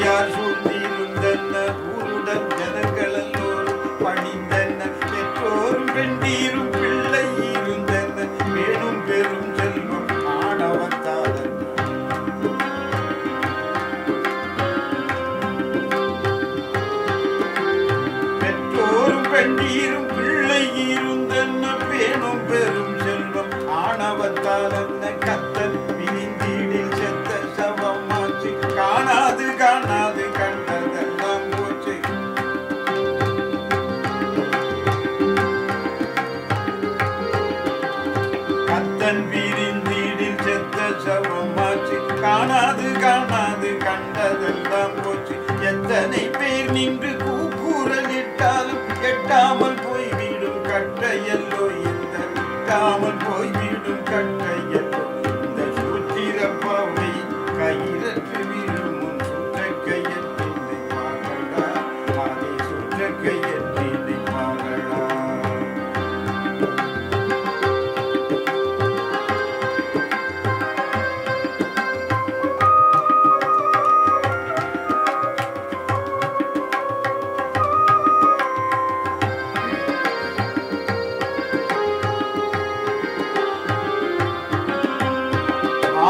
அடியார் சூழ்ந்திருந்தன ஊருடன் ஜனங்களல்லோர் பணிந்தன. பெற்றோரும் பெண்டீரும் பிள்ளை இருந்தன. மேலும் பெரும் செல்வம் ஆடவத்தாதன் பெற்றோரும் பெண்டீரும் பிள்ளை இருந்தன. மேலும் காணாது காணாது கண்டதெல்லாம் போச்சு. எத்தனை பேர் நின்று கூ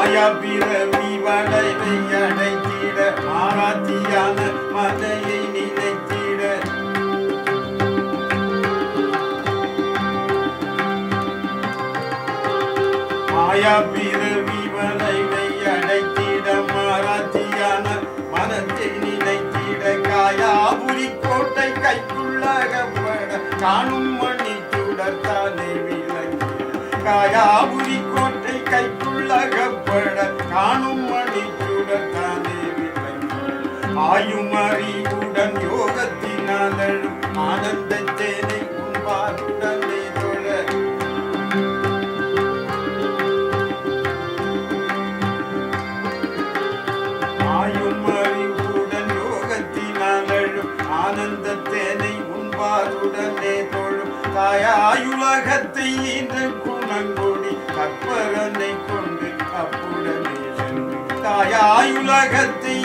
மாயா பிறவி வளைவை அடைத்திட ஆராத்தியான மலையை நினைத்திட. மாயா பிறவி வளைவை அடைத்திட மாராத்தியான மனத்தை நினைத்திட. காயாபுரி கோட்டை கைக்குள்ளாகப்பட காணும் மணி சுடத்தானே விளங்கிட. காயாபுரி கோட்டை கைக்குள்ளகப்பட காணும் மணி சுடத்தானே ஆயும் அறிவுடன் யோகத்தினாலும் ஆனந்த சேனை உண்பாருடனே தொழ. ஆயும் அறிவுடன் யோகத்தினாலும் ஆனந்த தேனை உன்பாருடனே தொழும். தாயாயுலகத்தை இன்று குணங்கொடி கற்பரனை கொண்டு அப்புடனே தாயாயுலகத்தை